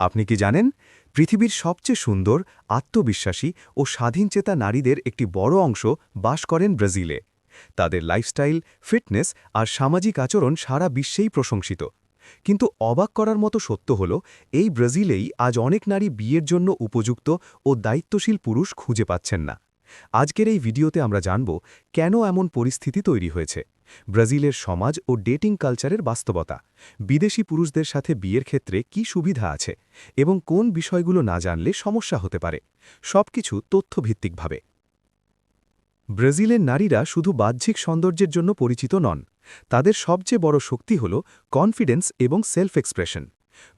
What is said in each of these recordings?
আপনি কি জানেন, পৃথিবীর সবচেয়ে সুন্দর, আত্মবিশ্বাসী ও স্বাধীনচেতা নারীদের একটি বড় অংশ বাস করেন ব্রাজিলে। তাদের লাইফস্টাইল, ফিটনেস আর সামাজিক আচরণ সারা বিশ্বেই প্রশংসিত। কিন্তু অবাক করার মতো সত্য হল, এই ব্রাজিলেই আজ অনেক নারী বিয়ের জন্য উপযুক্ত ও দায়িত্বশীল পুরুষ খুঁজে পাচ্ছেন না। আজকের এই ভিডিওতে আমরা জানব, কেন এমন পরিস্থিতি তৈরি হয়েছে? ব্রাজিলের সমাজ ও ডেটিং কালচারের বাস্তবতা। বিদেশি পুরুষদের সাথে বিয়ের ক্ষেত্রে কি সুবিধা আছে এবং কোন বিষয়গুলো না জানলে সমস্যা হতে পারে, সবকিছু তথ্যভিত্তিকভাবে। ব্রাজিলের নারীরা শুধু বাহ্যিক সৌন্দর্যের জন্য পরিচিত নন, তাদের সবচেয়ে বড় শক্তি হল কনফিডেন্স এবং সেলফ এক্সপ্রেশন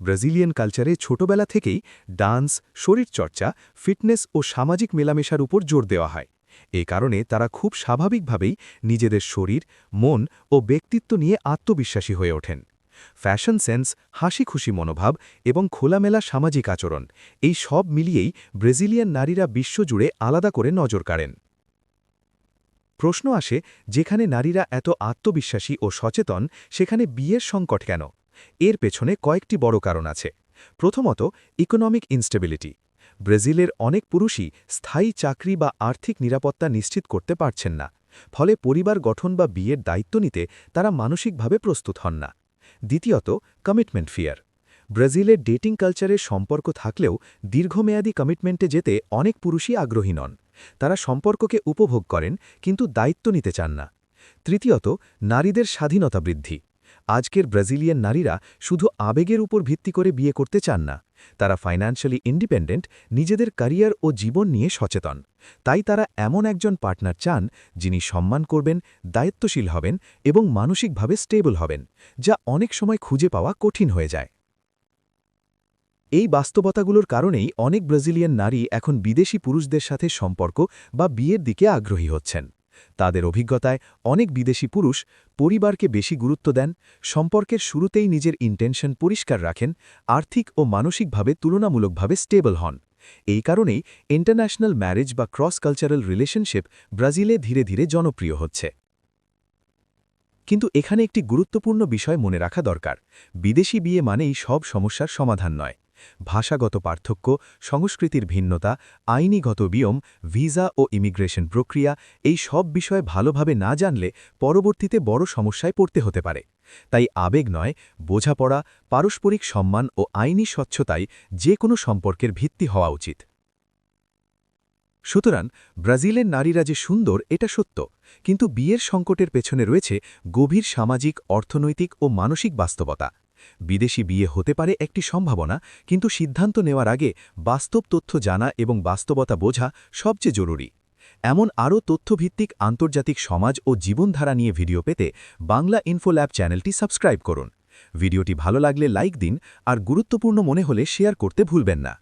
ব্রাজিলিয়ান কালচারে ছোটবেলা থেকেই ডান্স, শরীরচর্চা, ফিটনেস ও সামাজিক মেলামেশার উপর জোর দেওয়া হয়। এই কারণে তারা খুব স্বাভাবিকভাবেই নিজেদের শরীর, মন ও ব্যক্তিত্ব নিয়ে আত্মবিশ্বাসী হয়ে ওঠেন। ফ্যাশন সেন্স হাসি খুশি মনোভাব এবং খোলামেলা সামাজিক আচরণ, এই সব মিলিয়েই ব্রাজিলিয়ান নারীরা বিশ্বজুড়ে আলাদা করে নজর কাড়েন। প্রশ্ন আসে, যেখানে নারীরা এত আত্মবিশ্বাসী ও সচেতন, সেখানে বিয়ের সংকট কেন? এর পেছনে কয়েকটি বড় কারণ আছে। প্রথমত ইকোনমিক ইনস্টেবিলিটি ব্রাজিলের অনেক পুরুষই স্থায়ী চাকরি বা আর্থিক নিরাপত্তা নিশ্চিত করতে পারছেন না, ফলে পরিবার গঠন বা বিয়ের দায়িত্ব নিতে তারা মানসিকভাবে প্রস্তুত হন না। দ্বিতীয়ত কমিটমেন্ট ফিয়ার ব্রাজিলের ডেটিং কালচারের সম্পর্ক থাকলেও দীর্ঘমেয়াদী কমিটমেন্টে যেতে অনেক পুরুষই আগ্রহী নন। তারা সম্পর্ককে উপভোগ করেন, কিন্তু দায়িত্ব নিতে চান না। তৃতীয়ত, নারীদের স্বাধীনতা বৃদ্ধি। আজকের ব্রাজিলিয়ান নারীরা শুধু আবেগের উপর ভিত্তি করে বিয়ে করতে চান না, তারা ফাইন্যান্সিয়ালি ইন্ডিপেন্ডেন্ট নিজেদের ক্যারিয়ার ও জীবন নিয়ে সচেতন। তাই তারা এমন একজন পার্টনার চান, যিনি সম্মান করবেন, দায়িত্বশীল হবেন এবং মানসিকভাবে স্টেবল হবেন, যা অনেক সময় খুঁজে পাওয়া কঠিন হয়ে যায়। এই বাস্তবতাগুলোর কারণেই অনেক ব্রাজিলিয়ান নারী এখন বিদেশি পুরুষদের সাথে সম্পর্ক বা বিয়ের দিকে আগ্রহী হচ্ছেন। তাদের অভিজ্ঞতায় অনেক বিদেশি পুরুষ পরিবারকে বেশি গুরুত্ব দেন, সম্পর্কের শুরুতেই নিজের ইন্টেনশন পরিষ্কার রাখেন, আর্থিক ও মানসিকভাবে তুলনামূলকভাবে স্টেবল হন। এই কারণেই ইন্টারন্যাশনাল ম্যারেজ বা ক্রস কালচারাল রিলেশনশিপ ব্রাজিলে ধীরে ধীরে জনপ্রিয় হচ্ছে। কিন্তু এখানে একটি গুরুত্বপূর্ণ বিষয় মনে রাখা দরকার। বিদেশি বিয়ে মানেই সব সমস্যার সমাধান নয়। ভাষাগত পার্থক্য, সংস্কৃতির ভিন্নতা, আইনিগত বিয়ম, ভিসা ও ইমিগ্রেশন প্রক্রিয়া এই সব বিষয়ে ভালোভাবে না জানলে পরবর্তীতে বড় সমস্যায় পড়তে হতে পারে। তাই আবেগ নয়, বোঝাপড়া, পারস্পরিক সম্মান ও আইনি স্বচ্ছতাই যে কোনো সম্পর্কের ভিত্তি হওয়া উচিত। সুতরাং ব্রাজিলের নারীরা যে সুন্দর, এটা সত্য। কিন্তু বিয়ের সংকটের পেছনে রয়েছে গভীর সামাজিক, অর্থনৈতিক ও মানসিক বাস্তবতা। বিদেশি বিয়ে হতে পারে একটি সম্ভাবনা, কিন্তু সিদ্ধান্ত নেওয়ার আগে বাস্তব তথ্য জানা এবং বাস্তবতা বোঝা সবচেয়ে জরুরি। এমন আরও তথ্যভিত্তিক আন্তর্জাতিক সমাজ ও জীবনধারা নিয়ে ভিডিও পেতে বাংলা ইনফোল্যাব চ্যানেলটি সাবস্ক্রাইব করুন। ভিডিওটি ভালো লাগলে লাইক দিন আর গুরুত্বপূর্ণ মনে হলে শেয়ার করতে ভুলবেন না।